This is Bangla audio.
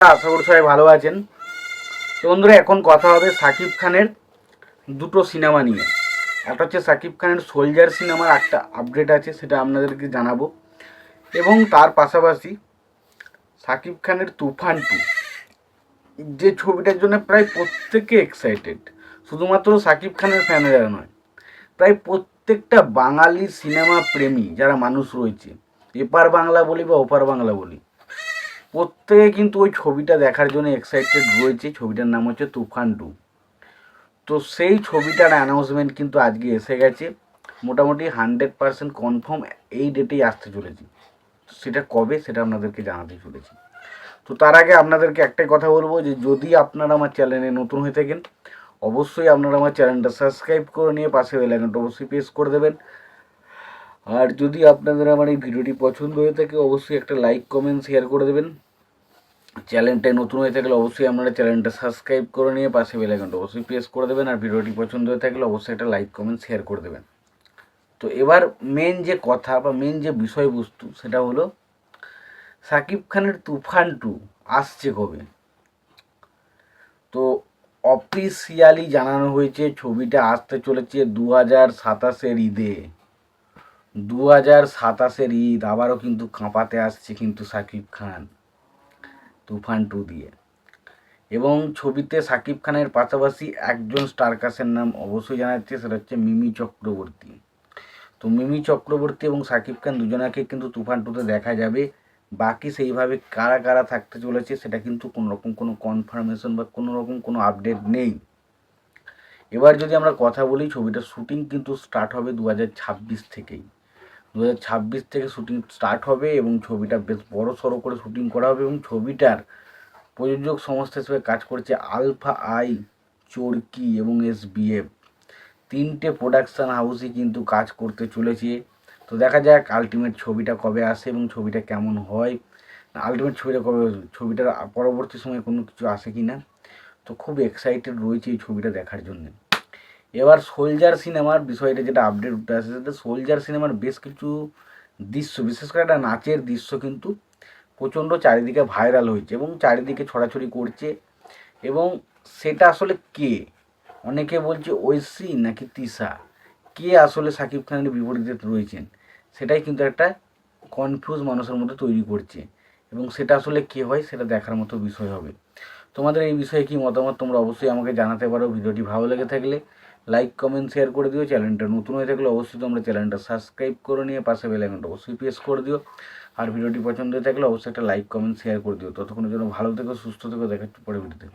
আশা করি সবাই ভালো আছেন। তো বন্ধুরা, এখন কথা হবে সাকিব খানের দুটো সিনেমা নিয়ে। একটা হচ্ছে সাকিব খানের সোলজার সিনেমার একটা আপডেট আছে, সেটা আপনাদেরকে জানাব। এবং তার পাশাপাশি সাকিব খানের তুফান টু। যে ছবিটার জন্য প্রায় প্রত্যেকে এক্সাইটেড শুধুমাত্র সাকিব খানের ফ্যানেরা নয়, প্রায় প্রত্যেকটা বাঙালি সিনেমা প্রেমী যারা মানুষ রয়েছে। এপার বাংলা বলি বা ওপার বাংলা বলি। প্রত্যেকে কিন্তু ওই ছবিটা দেখার জন্য এক্সাইটেড রয়েছে। ছবিটার নাম হচ্ছে তুফান টু। তো সেই ছবিটার অ্যানাউন্সমেন্ট কিন্তু আজকে এসে গেছে। মোটামুটি হান্ড্রেড পার্সেন্ট কনফার্ম এই ডেটেই আসতে চলেছে। সেটা কবে সেটা আপনাদেরকে জানাতে চলেছি। তো তার আগে আপনাদেরকে একটাই কথা বলব যে, যদি আপনারা আমার চ্যানেলে নতুন হয়ে থাকেন, অবশ্যই আপনারা আমার চ্যানেলটা সাবস্ক্রাইব করে নিয়ে পাশে বেলাইকনটা অবশ্যই প্রেস করে দেবেন। আর যদি আপনাদের আমার এই ভিডিওটি পছন্দ হয়ে থাকে, অবশ্যই একটা লাইক কমেন্ট শেয়ার করে দেবেন। চ্যানেলটায় নতুন হয়ে থাকলে অবশ্যই আপনারা চ্যানেলটা সাবস্ক্রাইব করে নিয়ে পাশে বেলাইকনটা অবশ্যই প্রেস করে দেবেন। আর ভিডিওটি পছন্দ হয়ে থাকলে অবশ্যই একটা লাইক কমেন্ট শেয়ার করে দেবেন। তো এবার মেন যে কথা বা মেন যে বিষয়বস্তু, সেটা হলো সাকিব খানের তুফান টু আসছে কবে? তো অফিসিয়ালি জানানো হয়েছে, ছবিটা আসতে চলেছে দু হাজার সাতাশের ঈদে। দু হাজার সাতাশের ঈদ আবারও কিন্তু কাঁপাতে আসছে কিন্তু সাকিব খান তুফান টু দিয়ে। এবং ছবিতে সাকিব খানের পাশাপাশি একজন স্টারকাসের নাম অবশ্যই জানা যাচ্ছে সেটা হচ্ছে মিমি চক্রবর্তী। তো মিমি চক্রবর্তী এবং সাকিব খান দুজনাকে কিন্তু তুফান টুতে দেখা যাবে। বাকি সেইভাবে কারা কারা থাকতে চলেছে সেটা কিন্তু কোনো রকম কোনো কনফার্মেশন বা কোনো রকম কোনো আপডেট নেই। এবার যদি আমরা কথা বলি, ছবিটার শুটিং কিন্তু স্টার্ট হবে দু হাজার ছাব্বিশ থেকেই। দু হাজার ছাব্বিশ থেকে শুটিং স্টার্ট হবে এবং ছবিটা বেশ বড় সড়ো করে শুটিং করা হবে এবং ছবিটার প্রযোজক সংস্থা হিসেবে কাজ করছে আলফা আই চরকি এবং এস বিএফ তিনটে প্রোডাকশান হাউসই কিন্তু কাজ করতে চলেছে। তো দেখা যাক আলটিমেট ছবিটা কবে আসে এবং ছবিটা কেমন হয়। আলটিমেট ছবিটা কবে, ছবিটার পরবর্তী সময়ে কোনো কিছু আসে কি না তো খুব এক্সাইটেড রয়েছে এই ছবিটা দেখার জন্য। এবার সোলজার সিনেমার বিষয়টা যেটা আপডেট উঠে আসে, সেটা সোলজার সিনেমার বেশ কিছু দৃশ্য, বিশেষ করে একটা নাচের দৃশ্য কিন্তু প্রচণ্ড চারিদিকে ভাইরাল হয়েছে এবং চারিদিকে ছড়াছড়ি করছে। এবং সেটা আসলে কে? অনেকে বলছে ঐশী নাকি তিশা? কে আসলে সাকিব খানের বিপরীতে রয়েছেন? সেটাই কিন্তু একটা কনফিউজ মানুষের মধ্যে তৈরি করছে। এবং সেটা আসলে কে হয়, সেটা দেখার মতো বিষয় হবে। তোমাদের এই বিষয়ে কি মতামত তোমরা অবশ্যই আমাকে জানাতে পারো। ভিডিওটি ভালো লেগে থাকলে লাইক কমেন্ট শেয়ার করে দিও চ্যানেলটা নতুন হয়ে থাকলে অবশ্যই তোমরা চ্যানেলটা সাবস্ক্রাইব করে নিয়ে পাশে বেলাইকনটা অবশ্যই প্রেস করে দিও। আর ভিডিওটি পছন্দ হয়ে থাকলে অবশ্যই একটা লাইক কমেন্ট শেয়ার করে দিও। ততক্ষণের জন্য ভালো থেকো, সুস্থ থেকো, দেখা হচ্ছে পরে ভিডিওতে